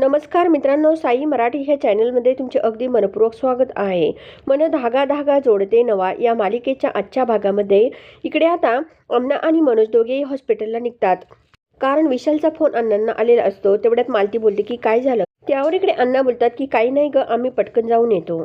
नमस्कार मित्रांनो साई मराठी ह्या चॅनलमध्ये तुमचे अगदी मनपूर्वक स्वागत आहे. मन धागा धागा जोडते नवा या मालिकेच्या आजच्या भागामध्ये. इकडे आता अम्ना आणि मनोज दोघेही हॉस्पिटलला निघतात. कारण विशालचा फोन अण्णांना आलेला असतो. तेवढ्यात मालती बोलते की काय झालं? त्यावर इकडे अण्णा बोलतात की काही नाही ग आम्ही पटकन जाऊन येतो.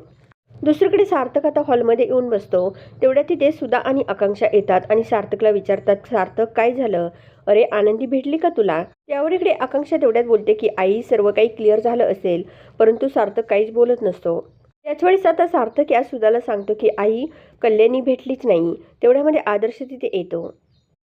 दुसरीकडे सार्थक आता हॉलमध्ये येऊन बसतो. तेवढ्या तिथे सुधा आणि आकांक्षा येतात आणि सार्थकला विचारतात सार्थक काय झालं? अरे आनंदी भेटली का तुला? त्यावर इकडे आकांक्षा तेवढ्यात बोलते की आई सर्व काही क्लिअर झालं असेल परंतु सार्थक काहीच बोलत नसतो. त्याच वेळेस आता सार्थक या सुधाला सांगतो की आई कल्याणी भेटलीच नाही. तेवढ्यामध्ये आदर्श तिथे येतो.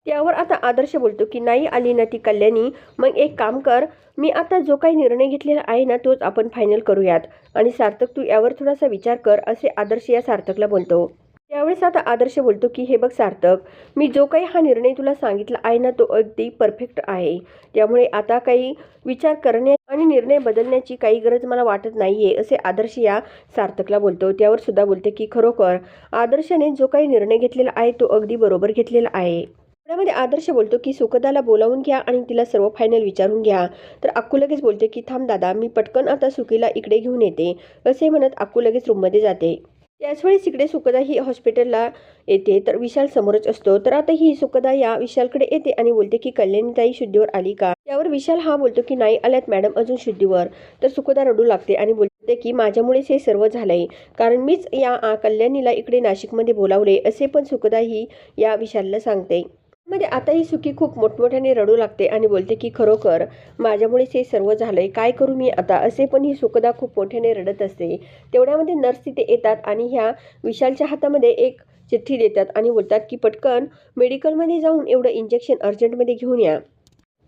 त्यावर आता आदर्श बोलतो की नाही आली ना ती कल्याणी मग एक काम कर मी आता जो काही निर्णय घेतलेला आहे ना तोच आपण फायनल करूयात. आणि सार्थक तू यावर थोडासा विचार कर असे आदर्श या सार्थकला बोलतो. त्यावेळेस आता आदर्श बोलतो की हे बघ सार्थक मी जो काही हा निर्णय तुला सांगितला आहे ना तो अगदी परफेक्ट आहे. त्यामुळे आता काही विचार करण्या आणि निर्णय बदलण्याची काही गरज मला वाटत नाही आहे असे आदर्श या सार्थकला बोलतो. त्यावर सुद्धा बोलते की खरोखर आदर्शाने जो काही निर्णय घेतलेला आहे तो अगदी बरोबर घेतलेला आहे. त्यामध्ये आदर्श बोलतो की सुखदाला बोलावून घ्या आणि तिला सर्व फायनल विचारून घ्या. तर अक्कू लगेच बोलते की थांब दादा मी पटकन आता सुखीला इकडे घेऊन येते. असे म्हणत अक्कू लगेच रूममध्ये जाते. त्याचवेळेस इकडे सुखदा ही हॉस्पिटलला येते तर विशाल समोरच असतो. तर आता ही सुखदा या विशालकडे येते आणि बोलते की कल्याणीताई शुद्धीवर आली का? त्यावर विशाल हा बोलतो की नाही आल्यात मॅडम अजून शुद्धीवर. तर सुखदा रडू लागते आणि बोलते की माझ्यामुळेच हे सर्व झालंय. कारण मीच या कल्याणीला इकडे नाशिकमध्ये बोलावले. असे पण सुखदा ही या विशालला सांगते. म्हणजे मध्ये आता ही सुखी खूप मोठमोठ्याने रडू लागते आणि बोलते की खरोखर माझ्यामुळेच हे सर्व झालं आहे काय करू मी आता? असे पण ही सुखदा खूप मोठ्याने रडत असते तेवढ्यामध्ये नर्स तिथे येतात आणि ह्या विशालच्या हातामध्ये एक चिठ्ठी देतात आणि बोलतात की पटकन मेडिकलमध्ये जाऊन एवढं इंजेक्शन अर्जंटमध्ये घेऊन या.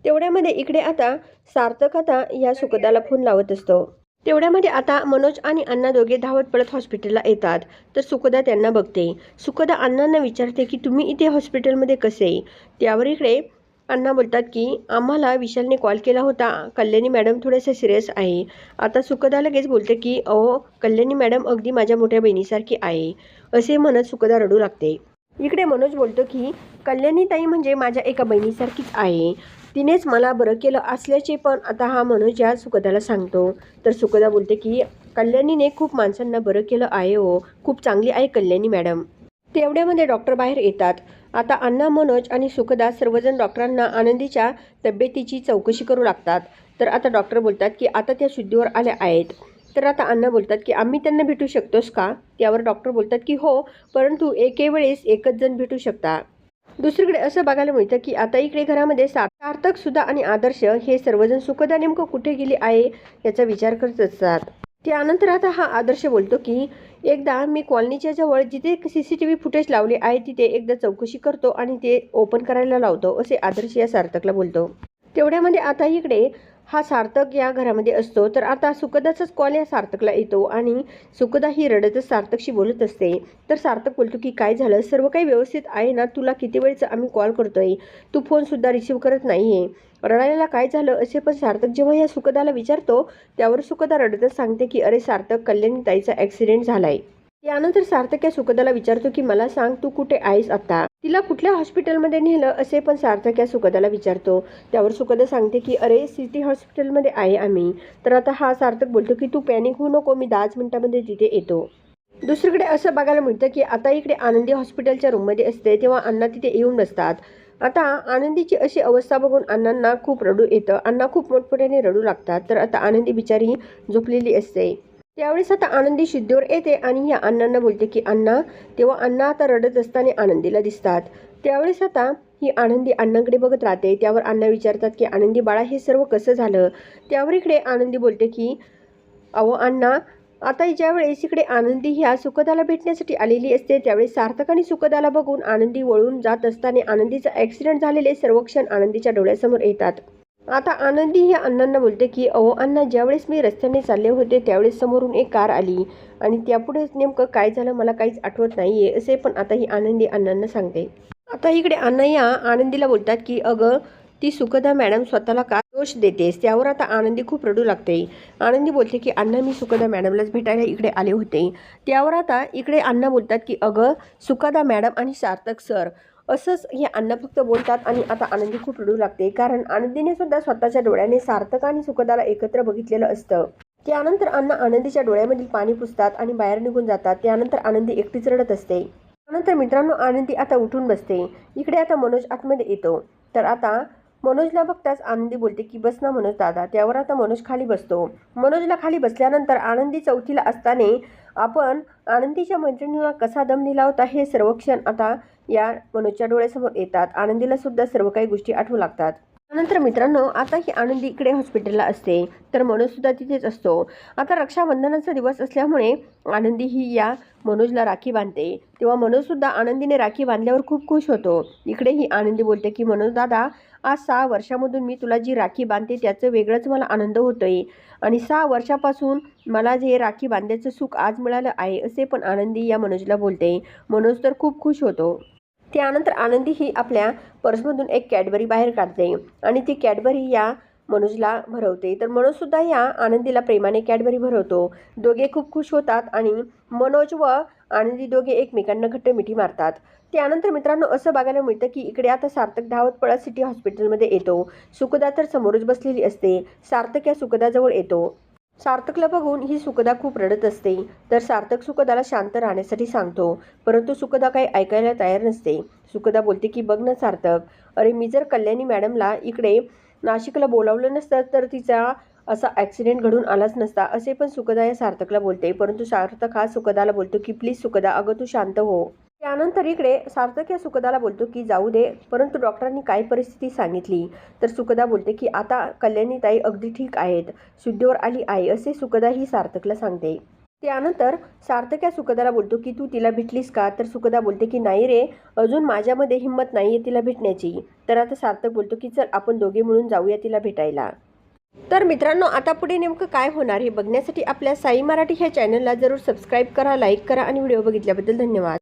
तेवढ्यामध्ये इकडे आता सार्थक आता या सुखदाला फोन लावत असतो. तेवढ्यामध्ये आता मनोज आणि अण्णा दोघे धावत पडत हॉस्पिटलला येतात. तर सुखदा त्यांना बघते. सुखदा अण्णांना विचारते की तुम्ही इथे हॉस्पिटलमध्ये कसे? त्यावर इकडे अण्णा बोलतात की आम्हाला विशालने कॉल केला होता. कल्याणी मॅडम थोडेसे सिरियस आहे. आता सुखदा लगेच बोलते की अहो कल्याणी मॅडम अगदी माझ्या मोठ्या बहिणीसारखी आहे. असे म्हणत सुखदा रडू लागते. इकडे मनोज बोलतो की कल्याणी ताई म्हणजे माझ्या एका बहिणीसारखीच आहे. तिनेच मला बरं केलं असल्याचे पण आता हा मनोज या सुखदाला सांगतो. तर सुखदा बोलते की कल्याणीने खूप माणसांना बरं केलं आहे हो. खूप चांगली आहे कल्याणी मॅडम. तेवढ्यामध्ये डॉक्टर बाहेर येतात. आता अण्णा मनोज आणि सुखदा सर्वजण डॉक्टरांना आनंदीच्या तब्येतीची चौकशी करू लागतात. तर आता डॉक्टर बोलतात की आता त्या शुद्धीवर आल्या आहेत. तर आता अण्णा बोलतात की आम्ही त्यांना भेटू शकतोस का? त्यावर डॉक्टर बोलतात की हो परंतु एके वेळेस एकच जण भेटू शकता. दुसरीकडे असं बघायला मिळतं की आता इकडे घरामध्ये सा- सार्थक सुद्धा आणि आदर्श हे सर्वजण सुखदा नेमकं कुठे गेले आहे याचा विचार करत असतात. त्यानंतर आता हा आदर्श बोलतो की एकदा मी कॉलनीच्या जवळ जिथे C C T V footage लावले आहे तिथे एकदा चौकशी करतो आणि ते ओपन करायला लावतो असे आदर्श या सार्थकला बोलतो. तेवढ्यामध्ये आता इकडे हा सार्थक या घरामध्ये असतो. तर आता सुखदाचाच कॉल या सार्थकला येतो आणि सुखदा ही रडतच सार्थकशी बोलत असते. तर सार्थक बोलतो की काय झालं? सर्व काही व्यवस्थित आहे ना? तुला किती वेळचं आम्ही कॉल करतोय? तू फोनसुद्धा रिसीव करत नाही आहे रडायला काय झालं? असे पण सार्थक जेव्हा या सुखदाला विचारतो त्यावर सुखदा रडतच सांगते की अरे सार्थक कल्याणी ताईचा ॲक्सिडेंट आहे त्यानंतर सार्थक या सुखदाला विचारतो की मला सांग तू कुठे आहेस आता? तिला कुठल्या हॉस्पिटलमध्ये नेलं असे पण सार्थक या सुखदाला विचारतो. त्यावर सुखदा सांगते की अरे सिटी हॉस्पिटलमध्ये आहे आम्ही. तर आता हा सार्थक बोलतो की तू पॅनिक होऊ नको मी दहाच मिनिटामध्ये तिथे येतो. दुसरीकडे असं बघायला मिळतं की आता इकडे आनंदी हॉस्पिटलच्या रूममध्ये असते तेव्हा अण्णा तिथे येऊन नसतात आता आनंदीची अशी अवस्था बघून अण्णांना खूप रडू येतं. अण्णा खूप मोठमोठ्याने रडू लागतात. तर आता आनंदी बिचारी झोपलेली असते. त्यावेळेस आता आनंदी शुद्धीवर येते आणि या अण्णांना बोलते की अण्णा तेव्हा अण्णा आता रडत असताना आनंदीला दिसतात. त्यावेळेस आता ही आनंदी अण्णांकडे बघत राहते. त्यावर अण्णा विचारतात की आनंदी बाळा हे सर्व कसं झालं? त्यावर इकडे आनंदी बोलते की अहो अण्णा आता ज्यावेळेस इकडे आनंदी ह्या सुखदाला भेटण्यासाठी आलेली असते त्यावेळेस सार्थक आणि सुखदाला बघून आनंदी वळून जात असताना आनंदीचा ॲक्सिडेंट झालेले सर्व क्षण आनंदीच्या डोळ्यासमोर येतात. आता आनंदी हे अण्णांना बोलते की अहो अण्णा ज्यावेळेस मी रस्त्याने चालले होते त्यावेळेस समोरून एक कार आली आणि त्यापुढे नेमकं काय झालं मला काहीच आठवत नाही आहे असे पण आता ही आनंदी अण्णांना सांगते. आता इकडे अण्णा आनंदीला बोलतात की अगं ती सुखदा मॅडम स्वतःला का दोष देतेस? त्यावर आता आनंदी खूप रडू लागते. आनंदी बोलते की अण्णा मी सुखदा मॅडमलाच भेटायला इकडे आले होते. त्यावर आता इकडे अण्णा बोलतात की अगं सुखदा मॅडम आणि सार्थक सर असंच हे अण्णा फक्त बोलतात आणि आता आनंदी खूप रडू लागते. कारण आनंदीने सुद्धा स्वतःच्या डोळ्याने सार्थक आणि सुखदाला एकत्र बघितलेलं असतं. त्यानंतर अण्णा आनंदीच्या डोळ्यामधील पाणी पुसतात आणि बाहेर निघून जातात. त्यानंतर आनंदी एकटीच रडत असते. त्यानंतर मित्रांनो आनंदी आता उठून बसते. इकडे आता मनोज आतमध्ये येतो. तर आता मनोजला बघताच आनंदी बोलते की बस ना मनोज दादा. त्यावर आता मनोज खाली बसतो. मनोजला खाली बसल्यानंतर आनंदी चौथीला असताना आपण आनंदीच्या मैत्रिणीला कसा दम दिला होता हे सर्व क्षण आता या मनोजच्या डोळ्यासमोर येतात. आनंदीला सुद्धा सर्व काही गोष्टी आठवू लागतात. त्यानंतर मित्रांनो आता ही आनंदी इकडे हॉस्पिटलला असते. तर मनोज सुद्धा तिथेच असतो. आता रक्षाबंधनाचा दिवस असल्यामुळे आनंदी ही या मनोजला राखी बांधते. तेव्हा मनोज सुद्धा आनंदीने राखी बांधल्यावर खूप खुश होतो. इकडे ही आनंदी बोलते की मनोज दादा आज सहा वर्षामधून मी तुला जी राखी बांधते त्याचं वेगळंच मला आनंद होतोय. आणि सहा वर्षापासून मला जे राखी बांधायचं सुख आज मिळालं आहे असे पण आनंदी या मनोजला बोलते. मनोज तर खूप खुश होतो. त्यानंतर आनंदी ही आपल्या पर्समधून एक कॅडबरी बाहेर काढते आणि ती कॅडबरी या मनोजला भरवते. तर मनोजसुद्धा या आनंदीला प्रेमाने कॅडबरी भरवतो. दोघे खूप खुश होतात आणि मनोज व आनंदी दोघे एकमेकांना घट्ट मिठी मारतात. त्यानंतर मित्रांनो असं बघायला मिळतं की इकडे आता सार्थक धावत पळत सिटी हॉस्पिटलमध्ये येतो. सुखदा तर समोरच बसलेली असते. सार्थक या सुखदाजवळ येतो. सार्थकला बघून ही सुखदा खूप रडत असते. तर सार्थक सुखदाला शांत राहण्यासाठी सांगतो. परंतु सुखदा काही ऐकायला तयार नसते. सुखदा बोलते की बघ ना सार्थक अरे मी जर कल्याणी मॅडमला इकडे नाशिकला बोलावलं नसतं तर तिचा असा ॲक्सिडेंट घडून आलाच नसता. असे पण सुखदा या सार्थकला बोलते. परंतु सार्थक हा सुखदाला बोलतो की प्लीज सुखदा अगं तू शांत हो. त्यानंतर इकडे सार्थक या सुखदाला बोलतो की जाऊ दे परंतु डॉक्टरांनी काय परिस्थिती सांगितली तर सुखदा बोलते की आता कल्याणीताई अगदी ठीक आहेत. शुद्धीवर आली आहे असे सुखदा ही सार्थकला सांगते त्यानंतर सार्थक या सुखदाला बोलतो की तू तिला भेटलीस का तर सुखदा बोलते की नाही रे अजून माझ्यामध्ये हिंमत नाही आहे तिला भेटण्याची तर आता सार्थक बोलतो की चल आपण दोघे मिळून जाऊया तिला भेटायला तर मित्रांनो आता पुढे नेमकं काय होणार हे बघण्यासाठी आपल्या साई मराठी ह्या चॅनलला जरूर सबस्क्राईब करा लाईक करा आणि व्हिडिओ बघितल्याबद्दल धन्यवाद.